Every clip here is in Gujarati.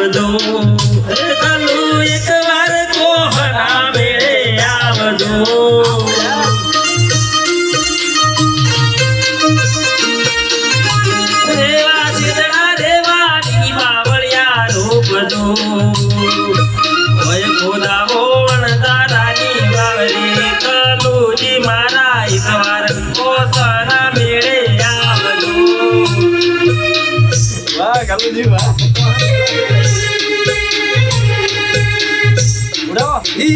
આવજો. કોહના મેળે આવજો. રેવા શીતળા રેવાની બાવળિયા રોપજો. હોય ખોદાવો વણદારાની બાવળી, કલુજી મારા એકવાર કોસના મેળે આવજો. વાહ. એવી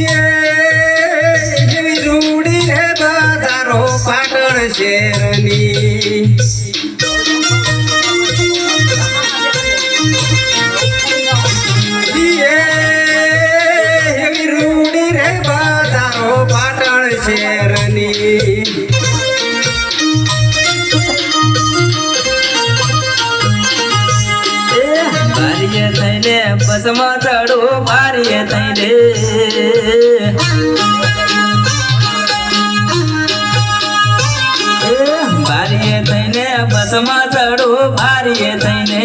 રૂડી રે બાધારો પાટણ શેરની રૂડી રે બાધારો પાટણ શેરની બસમાં ચડો બારીએ થઈને બારીએ થઈને બસમાં ચડો ભારીએ થઈને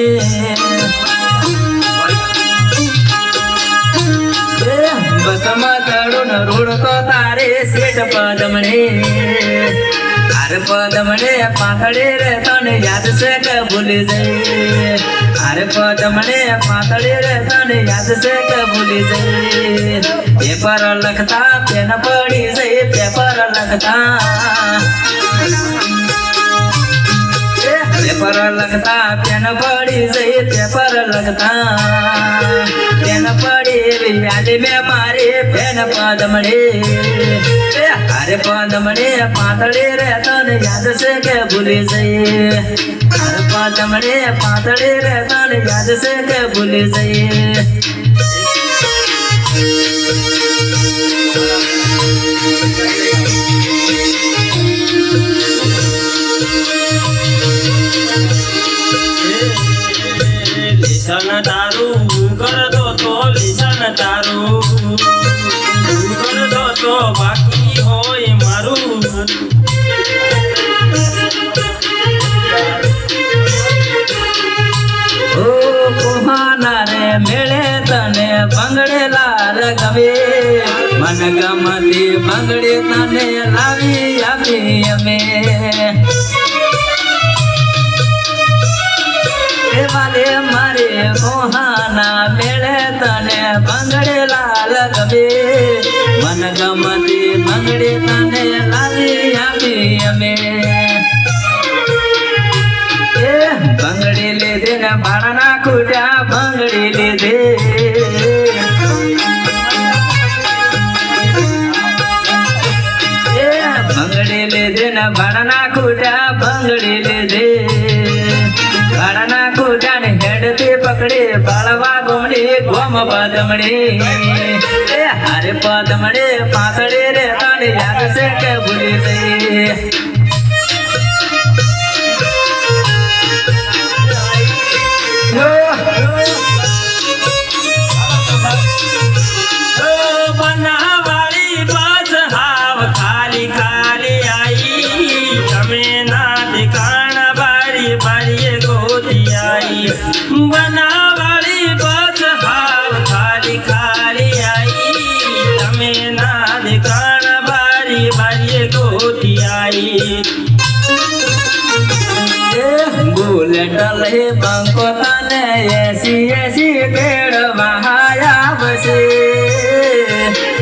બસમાં ચડો ને રોડ તો તારે શેઠ પદમણે હાર પદમણે પાતળે રે તને યાદ છે કે ભૂલી જઈ હાર પદમણે પાતળે રે તને યાદ છે કે ભૂલી જઈ પેપર લખતા પેન પડી જઈ પેપર લખતા પેપર લખતા પેન પડી જઈ પેપર લખતા પેન પડી યાદ મેં મારી પેન પદમણી એ પણ મને પાતળે રે તને યાદ છે કે ભૂલી જઈએ પણ મને પાતળે રે તને યાદ છે કે ભૂલી જઈએ લીસન તને બંગડેલા ગમે મન ગમતી બંગડી તને લાવી આપી અમે. વાલે મારે મોહાના મેળે તને બંગડે લાલ ગમે મન ગમતી બંગડી તને લાવી આપી અમે. લીધે ને ખોટા બંગડી લીધે. બાળના ખોટા ને હેડથી પકડી બાળવા ગોમડી ગોમ પદમડી. એ હારે પદમડી, પાતળી રે તને યાદ છે કે ભૂલી જઈ બનાવાળી બસ હાવ ખાલી ખાલી આઈ. તમે ના દેખાણ બારી બારીએ ગોતી આઈ. બુલેટ લઈ બંકો તને એસી એસી કેળવા આવશે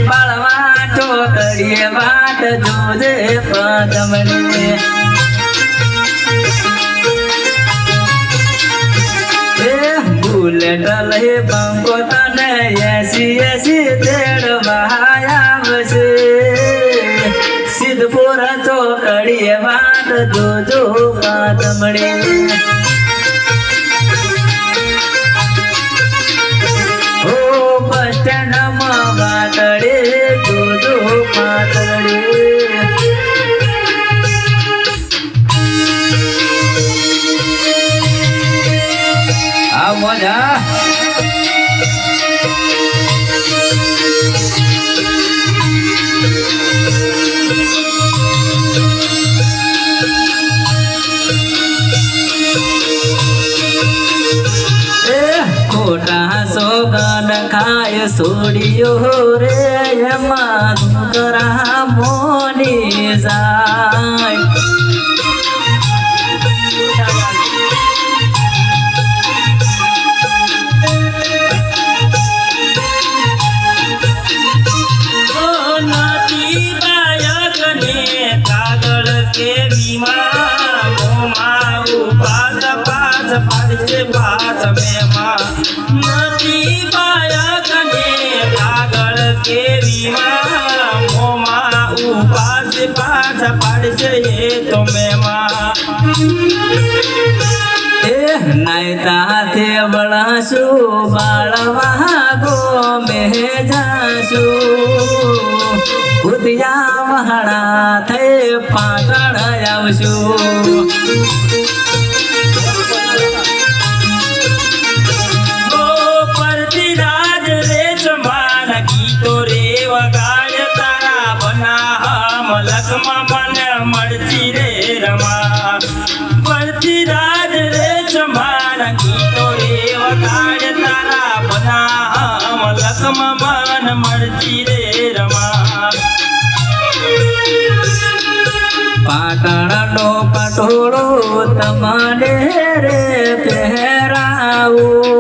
બાળવા ટોકડીએ વાટ જોજે પદમણી બુલેટ હે બંકો તને એસી એસી તેડવા આવશે સિદ્ધપુર ચોકડીએ વાટ જોજો પદમણી મજા એ ખોટા સો માય છોડ્યો રે એમાં કરા મોની જાય. કેવીમાં મોમાં ઊભા તપાસ પાડશે પાસ નથી નાતી બાયકને કાગળ મોમાં ઊભા છે પાસ પાડશે એ તો મેમાં એ નાયતા તે બાળવા ગો મેં જાશું. વહાણા થઈ પાટણ આવશું. મલકમાં મને મળતી રે રમા. પરથી રાજ રે જમાન ગીતો રે વગાડ તારા બના મલકમાં મન મળતી રે રમા. પાટણનો પટોળો તમારે રે પહેરાવું.